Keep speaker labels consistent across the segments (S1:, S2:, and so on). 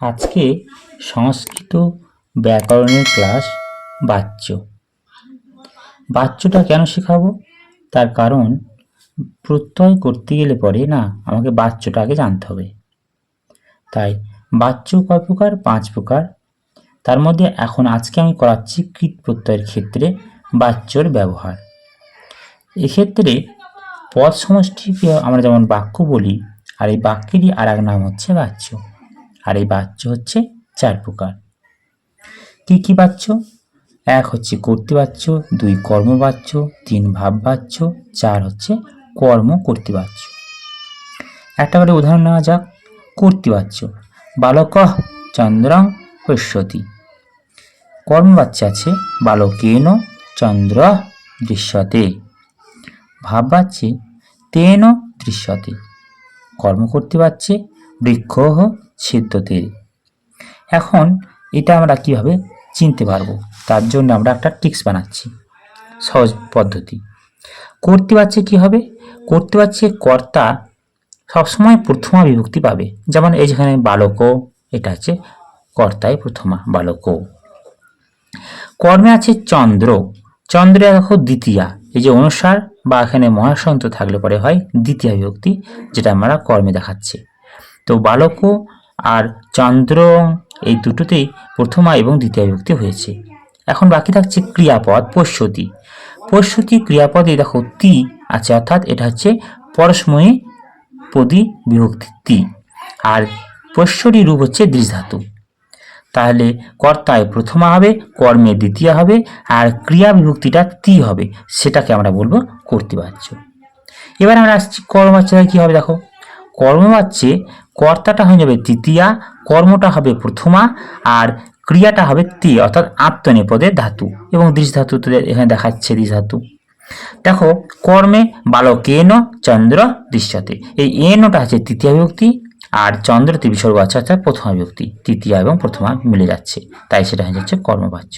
S1: আজকে সংস্কৃত ব্যাকরণের ক্লাস বাচ্য। বাচ্যটা কেন শেখাবো? তার কারণ প্রত্যয় করতে গেলে পরে না আমাকে বাচ্যটা আগে জানতে হবে। তাই বাচ্য কয় প্রকার? পাঁচ প্রকার। তার মধ্যে এখন আজকে আমি করাচ্ছি কৃত প্রত্যয়ের ক্ষেত্রে বাচ্যর ব্যবহার। এক্ষেত্রে পদ সমষ্টিকে আমরা যেমন বাক্য বলি, আর এই বাক্যেরই আর এক নাম হচ্ছে বাচ্য। আর এই বাচ্য হচ্ছে চার প্রকার। কি কি বাচ্য এক হচ্ছে কর্তৃবাচ্য দুই কর্মবাচ্য তিন ভাববাচ্য চার হচ্ছে কর্ম কর্তৃবাচ্য একটা করে উদাহরণ নেওয়া যাক। কর্তৃবাচ্য বালক চন্দ্রং পশ্যতি। কর্মবাচ্য আছে, বালকেন চন্দ্র দৃশ্যতে। ভাববাচ্যে তেন দৃশ্যতে। কর্ম করতে পারছে বৃক্ষ ছিদ্যতে এখন এটা আমরা কীভাবে চিনতে পারব? তার জন্য আমরা একটা টিক্স বানাচ্ছি। সহজ পদ্ধতি। করতে পারছে কি হবে করতে পারছে কর্তা সবসময় প্রথমা বিভক্তি পাবে। যেমন এই যেখানে বালকও, এটা হচ্ছে কর্তায় প্রথমা, বালকও। কর্মে আছে চন্দ্র। চন্দ্রে দেখো দ্বিতীয়া। এই যে অনুসার বা এখানে মহাসন্ত থাকলে পরে হয় দ্বিতীয় বিভক্তি, যেটা আমরা কর্মে দেখাচ্ছে। তো বালকও আর চন্দ্র এই দুটোতেই প্রথমা এবং দ্বিতীয় বিভক্তি হয়েছে। এখন বাকি থাকছে ক্রিয়াপদ পশ্যতি। পশ্যতি ক্রিয়াপদে দেখো তি আছে, অর্থাৎ এটা হচ্ছে পরস্ময়ী পদী বিভক্তি তি। আর পশ্যরী রূপ হচ্ছে দৃঢ়ধাতু তাহলে কর্তায় প্রথমা হবে, কর্মে দ্বিতীয় হবে, আর ক্রিয়া বিভক্তিটা তি হবে, সেটাকে আমরা বলব কর্তৃবাচ্য। এবার আমরা আসছি কর্মবাচ্যে কি হবে দেখো? কর্মবাচ্যে কর্তাটা হয়ে যাবে তৃতীয়া কর্মটা হবে প্রথমা, আর ক্রিয়াটা হবে তি অর্থাৎ আত্মনেপদের ধাতু এবং দৃশ ধাতু এখানে দেখাচ্ছে দৃশ ধাতু দেখো, কর্মে বালক এন চন্দ্র দৃশ্যতে। এই এনটা হচ্ছে তৃতীয় বিভক্তি আর চন্দ্র বিসর্গ আছে অর্থাৎ প্রথমা বিভক্তি। তৃতীয়া এবং প্রথমা মিলে যাচ্ছে। তাই সেটা হয়ে যাচ্ছে কর্মবাচ্য।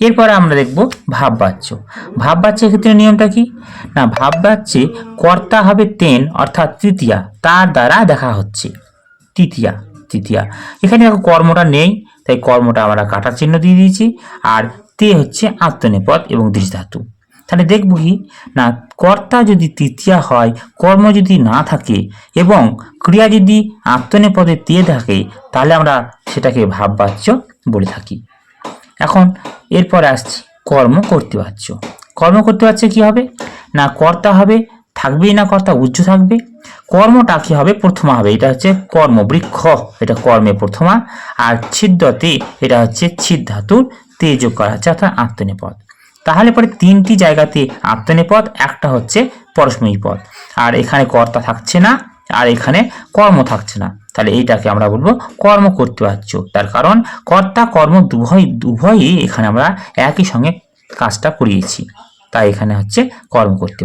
S1: এরপরে আমরা দেখব ভাববাচ্য। ভাববাচ্যের ক্ষেত্রে নিয়মটা কি? না, ভাববাচ্যে কর্তা হবে তেন, অর্থাৎ তৃতীয়া। তার দ্বারা দেখা হচ্ছে। তৃতীয়া তৃতীয়া। এখানে দেখো কর্মটা নেই, তাই কর্মটা আমরা কাটার চিহ্ন দিয়ে দিয়েছি। আর তে হচ্ছে আত্মনেপদ এবং দৃঢ়ধাতু তাহলে দেখব কি? না, কর্তা যদি তৃতীয়া হয়, কর্ম যদি না থাকে এবং ক্রিয়া যদি আত্মনেপদে তে থাকে, তাহলে আমরা সেটাকে ভাববাচ্য বলে থাকি। এখন এরপরে আসছি, কর্ম করতে পারছ। কর্ম করতে পারছে কি হবে? না কর্তা হবে, থাকবেই না কর্তা, উচ্চ থাকবে। কর্মটা কি হবে? প্রথমা হবে, এটা হচ্ছে কর্ম বৃক্ষ এটা কর্মে প্রথমা। আর ছিদ্রতে, এটা হচ্ছে ছিদ ধাতুর তে করা হচ্ছে অর্থাৎ আত্মনেপদ। তাহলে পরে তিনটি জায়গাতে আত্মনেপদ, একটা হচ্ছে পরস্ময়ী পদ আর এখানে কর্তা থাকছে না, আর এখানে কর্ম থাকছে না। তাহলে এইটাকে আমরা বলব কর্ম করতে তার কারণ কর্তা, কর্ম উভয় উভয়ই এখানে আমরা একই সঙ্গে কাজটা করিয়েছি। তাই এখানে হচ্ছে কর্ম করতে